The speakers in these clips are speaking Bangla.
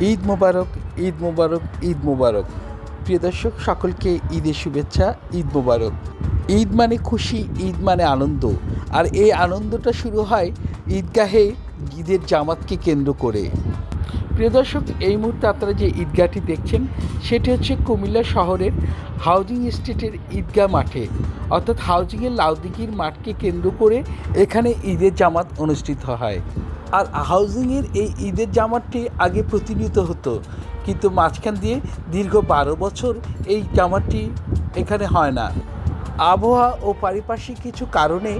ঈদ মোবারক ঈদ মোবারক ঈদ মোবারক। প্রিয় দর্শক, সকলকে ঈদের শুভেচ্ছা, ঈদ মোবারক। ঈদ মানে খুশি, ঈদ মানে আনন্দ। আর এই আনন্দটা শুরু হয় ঈদগাহে ঈদের জামাতকে কেন্দ্র করে। প্রিয় দর্শক, এই মুহূর্তে আপনারা যে ঈদগাহটি দেখছেন, সেটি হচ্ছে কুমিল্লা শহরের হাউজিং এস্টেটের ঈদগাহ মাঠে। অর্থাৎ হাউজিংয়ের লাউদিঘির মাঠকে কেন্দ্র করে এখানে ঈদের জামাত অনুষ্ঠিত হয়। আর হাউজিংয়ের এই ঈদের জামাতটি আগে প্রতিনিয়ত হতো। কিন্তু মাঝখান দিয়ে দীর্ঘ বারো বছর এই জামাতটি এখানে হয় না। আবহাওয়া ও পারিপার্শ্বিক কিছু কারণে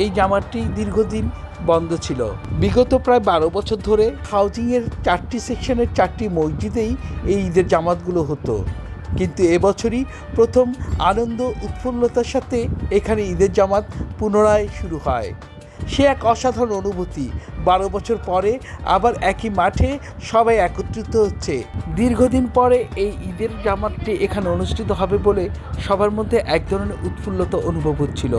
এই জামাতটি দীর্ঘদিন বন্ধ ছিল। বিগত প্রায় বারো বছর ধরে হাউজিংয়ের চারটি সেকশনের চারটি মসজিদেই এই ঈদের জামাতগুলো হতো। কিন্তু এবছরই প্রথম আনন্দ উৎফুল্লতার সাথে এখানে ঈদের জামাত পুনরায় শুরু হয়। সে এক অসাধারণ অনুভূতি বারো বছর পরে আবার একই মাঠে সবাই একত্রিত হচ্ছে। দীর্ঘদিন পরে এই ঈদের জামাতটি এখানে অনুষ্ঠিত হবে বলে সবার মধ্যে এক ধরনের উৎফুল্লতা অনুভব হচ্ছিল।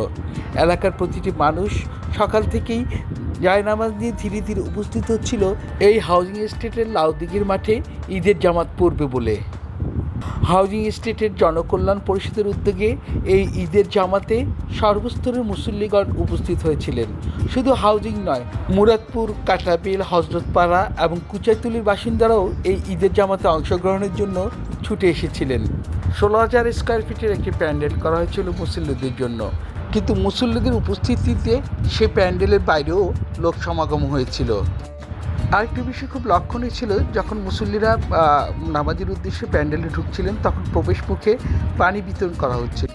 এলাকার প্রতিটি মানুষ সকাল থেকেই জায়নামাজ নিয়ে ধীরে ধীরে উপস্থিত হচ্ছিল এই হাউজিং এস্টেটের লাউদিঘির মাঠে ঈদের জামাত পড়বে বলে। হাউজিং এস্টেটের জনকল্যাণ পরিষদের উদ্যোগে এই ঈদের জামাতে সর্বস্তরের মুসল্লিগণ উপস্থিত হয়েছিলেন। শুধু হাউজিং নয়, মুরাদপুর কাটাবিল হজরতপাড়া এবং কুচাইতুলির বাসিন্দারাও এই ঈদের জামাতে অংশগ্রহণের জন্য ছুটে এসেছিলেন। ষোলো হাজার স্কোয়ার ফিটের একটি প্যান্ডেল করা হয়েছিল মুসল্লিদের জন্য। কিন্তু মুসল্লিদের উপস্থিতিতে সে প্যান্ডেলের বাইরেও লোক সমাগম হয়েছিল। আরেকটি বিষয় খুব লক্ষণীয় ছিল, যখন মুসল্লিরা নামাজের উদ্দেশ্যে প্যান্ডেলে ঢুকছিলেন, তখন প্রবেশ মুখে পানি বিতরণ করা হচ্ছে।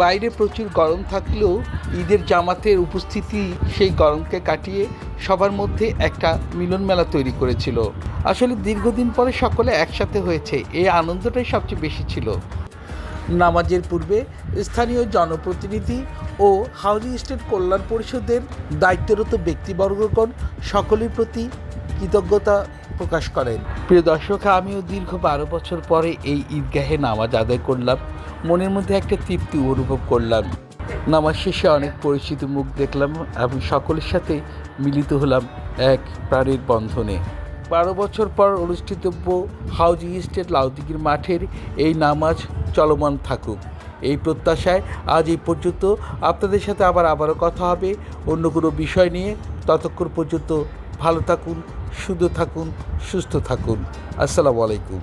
বাইরে প্রচুর গরম থাকলেও ঈদের জামাতের উপস্থিতি সেই গরমকে কাটিয়ে সবার মধ্যে একটা মিলন মেলা তৈরি করেছিল। আসলে দীর্ঘদিন পরে সকলে একসাথে হয়েছে, এই আনন্দটাই সবচেয়ে বেশি ছিল। নামাজের পূর্বে স্থানীয় জনপ্রতিনিধি ও হাউজিং স্টেট কল্যাণ পরিষদের দায়িত্বরত ব্যক্তিবর্গগণ সকলের প্রতি কৃতজ্ঞতা প্রকাশ করেন। প্রিয় দর্শক, আমিও দীর্ঘ বারো বছর পরে এই ঈদগাহে নামাজ আদায় করলাম। মনের মধ্যে একটা তৃপ্তি অনুভব করলাম। নামাজ শেষে অনেক পরিচিত মুখ দেখলাম এবং সকলের সাথে মিলিত হলাম এক প্রাণীর বন্ধনে। বারো বছর পর অনুষ্ঠিতব্য হাউজিং স্টেট লাউদিগির মাঠের এই নামাজ চলমান থাকুক। এই প্রত্যাশায় আজ এই পর্যন্ত আপনাদের সাথে আবার আবারও কথা হবে। অন্য কোনো বিষয় নিয়ে ততক্ষণ পর্যন্ত ভালো থাকুন সুস্থ থাকুন সুস্থ থাকুন। আসসালামু আলাইকুম।